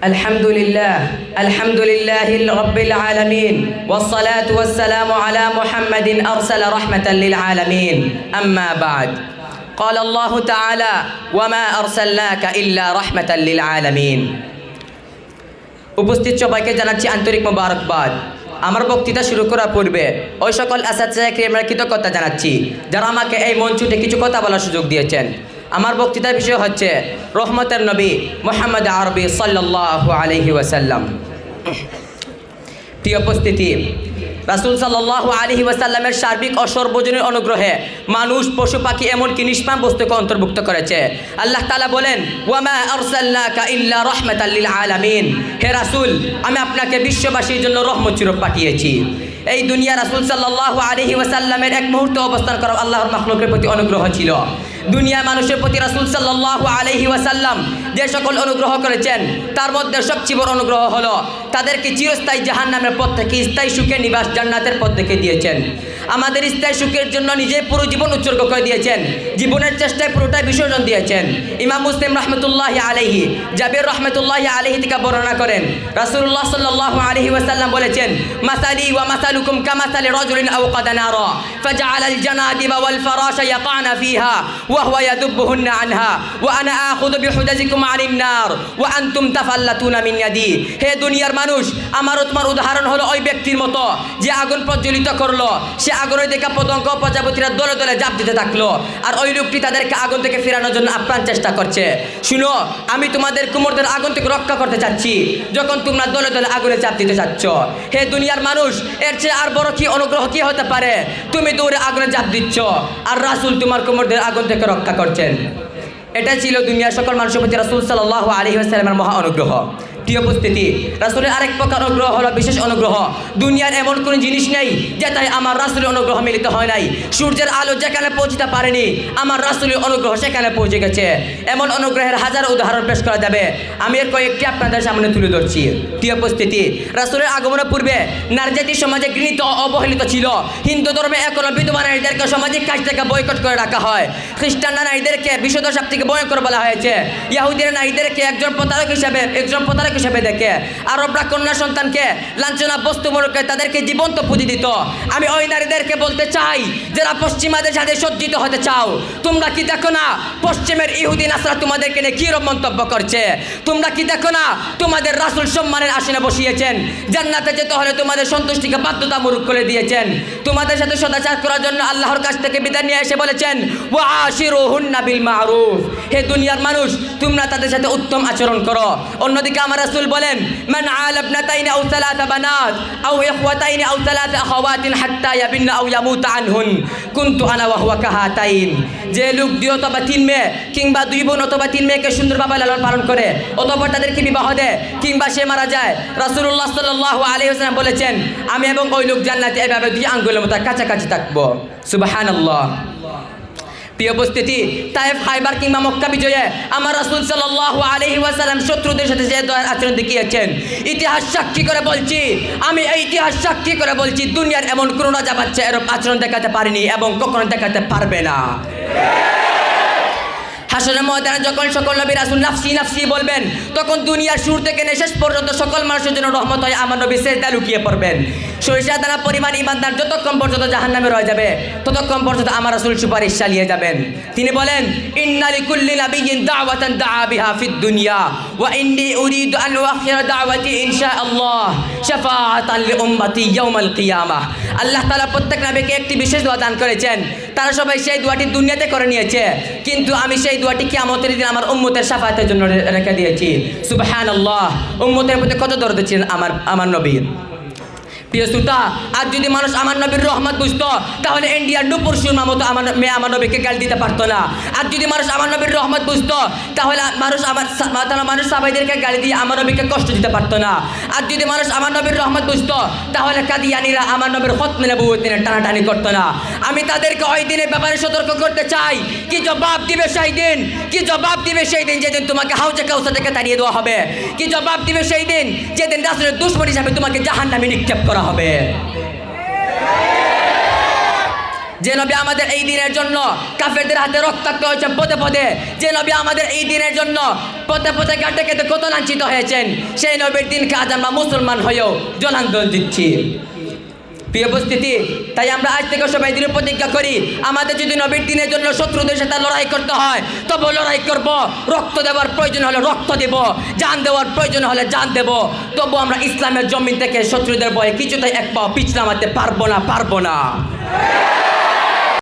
الحمد لله الحمد لله رب العالمين والصلاة والسلام على محمد أرسل رحمة للعالمين أما بعد قال الله تعالى وما أرسلناك إلا رحمة للعالمين উপস্থিত সবাইকে জানাচ্ছি আন্তরিক মোবারকবাদ আমার বক্তৃতা শুরু করার পূর্বে ওই সকল আসাদকে আমরা কৃতজ্ঞতা জানাচ্ছি যারা আমাকে এই মঞ্চুটে কিছু কথা বলার সুযোগ দিয়েছেন আমার বক্তৃতার বিষয় হচ্ছে রহমতের নবী মোহাম্মদ আরবি সাল্লাহ আলহি ওয়াসাল্লাম। প্রিয় উপস্থিতি, রাসুল সাল্লাহ আলহি ওয়াসাল্লামের সার্বিক ও অনুগ্রহে মানুষ, পশু, পাখি এমনকি নিষ্পাম বস্তুকে অন্তর্ভুক্ত করেছে। আল্লাহ তালা বলেন ইল্লা আলামিন। হে রাসুল, আমি আপনাকে বিশ্ববাসীর জন্য রহমত পাঠিয়েছি। এই দুনিয়া রাসুল সাল্লাহ আলহি ওয়াসাল্লামের এক মুহূর্তে অবস্থান করা আল্লাহর মাখলুকের প্রতি অনুগ্রহ ছিল। দুনিয়া মানুষের প্রতি রাসুল সাল্লাহ আলহি ওয়াসাল্লাম যে সকল অনুগ্রহ করেছেন তার মধ্যে সবচেয়ে বড় অনুগ্রহ হলো তাদেরকে চিরস্থায়ী জাহান নামের পথ থেকে স্থায়ী সুখের নিবাস জান্নাতের পথ থেকে দিয়েছেন আমাদের স্থায়ী সুখের জন্য নিজে পুরো জীবন উৎসর্গ করে দিয়েছেন জীবনের চেষ্টায় পুরোটাই বিসর্জন দিয়েছেন ইমাম মুসলিম রহমতুল্লাহ আলহি জাবির রহমতুল্লাহ আলহি থেকে বর্ণনা করেন রাসুল্লাহ সাল্লাহ আলহি ওয়াসাল্লাম বলেছেন মাসালি ওয়া মাসালুকুম কামাসালি রজুলিন আও কাদানারা فجعل الجنادب والفراش يقعن فيها ওয়া আনা আখুযু বিহুদাজিকুম আনিন নার, ওয়া আনতুম দুনিয়ার মানুষ, আমারও তোমার উদাহরণ হলো ওই ব্যক্তির মতো যে আগুন প্রজ্বলিত করল। সে আগুনের দেখে পতঙ্গ প্রজাপতিরা দলে দলে জাপ দিতে থাকল। আর ওই লোকটি তাদেরকে আগুন থেকে ফেরানোর জন্য আপ্রাণ চেষ্টা করছে। শুনো, আমি তোমাদের কুমোরদের আগুন থেকে রক্ষা করতে চাচ্ছি। যখন তোমরা দলে দলে আগুনে চাপ দিতে চাচ্ছ। হে দুনিয়ার মানুষ, এর চেয়ে আর বড় কি অনুগ্রহ কি হতে পারে? তুমি দৌড়ে আগুনে চাপ দিচ্ছ। আর রাসুল তোমার কুমোরদের আগুন থেকে রক্ষা করছেন। এটা ছিল দুনিয়ার সকল মানুষের প্রতি রাসুল সাল্লাহ আলী আসসালামের মহা অনুগ্রহ। প্রিয় উপস্থিতি রাসুলের আরেক প্রকার অনুগ্রহ হলো বিশেষ অনুগ্রহ। দুনিয়ার এমন কোনো জিনিস নেই যে তাই আমার রাসুলের অনুগ্রহ মিলিত হয় নাই। সূর্যের আলো যেখানে পৌঁছতে পারেনি, আমার রাসুলের অনুগ্রহ সেখানে পৌঁছে গেছে। এমন অনুগ্রহের হাজার উদাহরণ পেশ করা যাবে। আমি এর কয়েকটি আপনাদের সামনে তুলে ধরছি। প্রিয় উপস্থিতি রাসুলের আগমনের পূর্বে নারজাতি সমাজে গৃহীত অবহেলিত ছিল। হিন্দু ধর্মে এখনও বিধবা নারীদেরকে সামাজিক কাজ থেকে বয়কট করে রাখা হয়। খ্রিস্টানরা নারীদেরকে বিশুদ্ধ সব থেকে ভয়ঙ্কর বলা হয়েছে। ইয়াহুদিরা নারীদেরকে একজন প্রতারক হিসাবে একজন প্রতারক হিসাবে দেখে। আরবরা কন্যা সন্তানকে লাঞ্ছনা বস্তু মূলকে তাদেরকে জীবন্ত পুঁজি দিত। আমি ওই নারীদেরকে বলতে চাই, যারা পশ্চিমাদের সাথে সজ্জিত হতে চাও, তোমরা কি দেখো না পশ্চিমের ইহুদি নাসরা তোমাদেরকে নিয়ে কিরম মন্তব্য করছে? তোমরা কি দেখো না তোমাদের রাসুল সম্মানের আসনে বসিয়েছেন, জান্নাতে যেতে হলে তোমাদের সন্তুষ্টিকে বাধ্যতামূলক করে দিয়েছেন। তোমাদের সাথে সদাচার করার জন্য আল্লাহর কাছ থেকে বিদায় নিয়ে এসে বলেছেন ওয়া আশিরুহুন্না বিল মারুফ। হে দুনিয়ার মানুষ, তোমরা তাদের সাথে উত্তম আচরণ করো। অন্যদিকে আমার রাসূল বলেন, মান আল ইবনাতাইন আও সালাসা বানাত, আও ইখওয়াতাইন আও সালাসা আখাওয়াতিন হাত্তা ইয়াবিন্না আও ইয়ামুতা আনহুন। কুনতু আনা ওয়া হুয়া কাহাতাইন। যে লোক দুই অথবা তিন মেয়ে, কিংবা দুই বোন অথবা তিন মেয়েকে সুন্দরভাবে লালন পালন করে, অতঃপর তাদেরকে বিবাহ দেয়, কিংবা সে মারা যায়, রাসূলুল্লাহ সাল্লাল্লাহু আলাইহি ওয়াসাল্লাম বলেছেন, আমি এবং ওই লোক জান্নাতে এভাবে দুই আঙ্গুলের মতো কাছাকাছি থাকব। সুবহানাল্লাহ। প্রিয় উপস্থিতি তাই ফাইবার কিংবা মক্কা বিজয়ে আমার রাসুল সাল আলহি ওয়াসালাম শত্রুদের সাথে যে আচরণ দেখিয়েছেন, ইতিহাস সাক্ষী করে বলছি, আমি এই ইতিহাস সাক্ষী করে বলছি, দুনিয়ার এমন কোনো রাজা বাচ্চা এরকম আচরণ দেখাতে পারিনি এবং কখনো দেখাতে পারবে না। হাসনের ময়দানে যখন সকল নবী রাসুল নাফসি নাফসি বলবেন, তখন দুনিয়ার শুরু থেকে শেষ পর্যন্ত সকল মানুষের জন্য রহমত হয়। আমার নবী সেজদা লুকিয়ে পড়বেন। সরিষা দানা পরিমাণ ইমানদার যতক্ষণ পর্যন্ত জাহান নামে রয়ে যাবে, ততক্ষণ পর্যন্ত আমার রাসুল সুপারিশ চালিয়ে যাবেন। তিনি বলেন ইন্নালি কুল্লি নাবিয়িন দাওয়াতান দাআ বিহা ফিদ দুনিয়া, ওয়া ইন্নী উরিদু আন উআখিরা দাওয়াতি ইনশাআল্লাহ। শাফাআতান আল্লি উম্মতি ইয়াউমাল কিয়ামাহ আল্লাহ তাআলা প্রত্যেক নবীকে একটি বিশেষ দোয়া দান করেছেন। তারা সবাই সেই দোয়াটি দুনিয়াতে করে নিয়েছে। কিন্তু আমি সেই দোয়াটি কিয়ামতের দিন আমার উম্মতের সাফাতের জন্য রেখে দিয়েছি। সুবহানাল্লাহ, উম্মতের প্রতি কত দরদ ছিলেন আমার আমার নবীর? প্রিয় শ্রোতা আর যদি মানুষ আমার নবীর রহমত বুঝতো, তাহলে ইন্ডিয়ার নুপুর সুরমা মতো আমার মেয়ে আমার নবীকে গাল দিতে পারতো না। আর যদি মানুষ আমার নবীর রহমত বুঝতো, তাহলে মানুষ আমার তাহলে মানুষ সাবাইদেরকে গালি দিয়ে আমার নবীকে কষ্ট দিতে পারতো না। আর যদি মানুষ আমার নবীর রহমত বুঝতো, তাহলে কাদিয়ানিরা আমার নবীর হতমে নবুয়ত দিনে টানাটানি করতো না। আমি তাদেরকে ওই দিনের ব্যাপারে সতর্ক করতে চাই। কি জবাব দিবে সেই দিন? কি জবাব দিবে সেই দিন যেদিন তোমাকে হাউজে কাউসা থেকে তাড়িয়ে দেওয়া হবে? কি জবাব দিবে সেই দিন? যেদিন রাসুলের দুশ্মন হিসাবে তোমাকে জাহান নিক্ষেপ করা হবে। যে নবী আমাদের এই দিনের জন্য কাফেরদের হাতে রক্তাক্ত হয়েছে পদে পদে। যে নবী আমাদের এই দিনের জন্য পদে পদে কাটে কেটে কত লাঞ্ছিত হয়েছেন, সেই নবীর দিনকে আজ আমরা মুসলমান হয়েও জনান্দন দিচ্ছি। প্রিয় উপস্থিতি, তাই আমরা আজ থেকে সবাই দৃঢ় প্রতিজ্ঞা করি, আমাদের যদি নবীর দিনের জন্য শত্রুদের সাথে লড়াই করতে হয়, তবে লড়াই করব। রক্ত দেওয়ার প্রয়োজন হলে রক্ত দেব যান দেওয়ার প্রয়োজন হলে যান দেব। তবু আমরা ইসলামের জমিন থেকে শত্রুদের বয়ে কিছুতেই এক পাও পিছলামাতে পারব না পারব না।